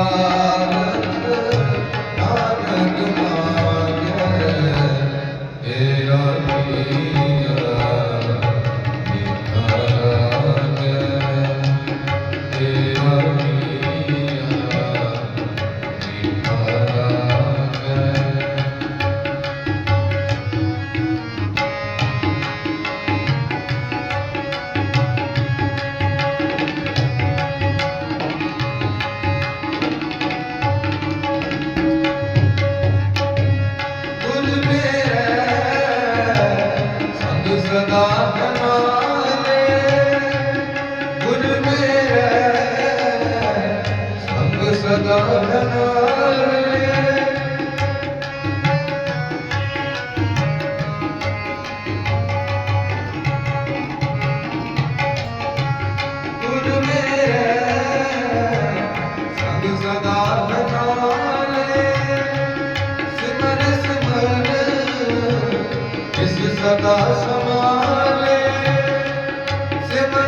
Ah. ਸਦਾ ਧਨਾਰੇ ਗੁਰੂ ਮੇਰੇ ਸੰਗ ਸਦਾ ਧਨਾਰੇ ਸਿਮਰ ਸਿਮਰ ਇਸ ਸਦਾ ਸਮਾਲੇ। ਸਿਮਰ